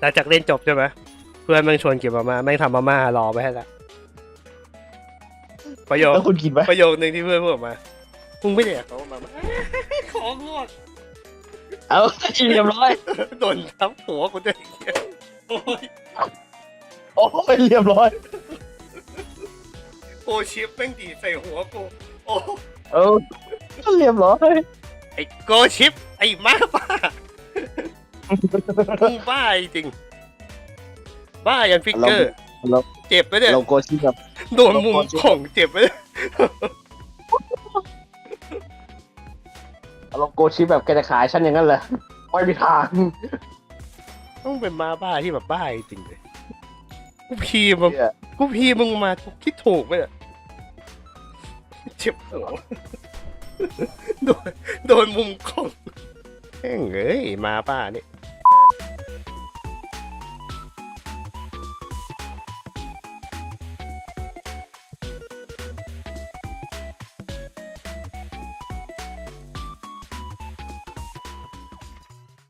หลังจากเล่นจบใช่ไหมเพื่อนแม่งชวนกินมาม่าแม่งทำมาม่ารอไว้ให้แล้วประโยคแล้วคุณกินไหมประโยคหนึ่งที่เพื่อนพูดออกมามึงไม่ได้อยากเขามาม่าของงวดเอาเรียบร้อยโดนทับหัวกูด้วยโอ้ยโอ้ยเรียบร้อยโกชิปแม่งดีดใส่หัวกูโอ้เออเรียบร้อยไอ้โกชิปไอ้ม้าบ้า มึงบ้าจริง บ้ายันฟิกเกอร์ เราเจ็บไปเนี่ยเราโกชิแบบโดนมุมของเจ็บไปเนี่ยเราโกชิแบบแกจะขายฉันอย่างนั้นเลยไม่มีทางต้องเป็นม้าบ้าที่แบบบ้าจริงเลยกูพีมึงเนี่ยกูพีมึงมากูคิดถูกไหมเนี่ยเจ็บหัวโดนโดนมุมของแม่งเอ้ยมาบ้านี่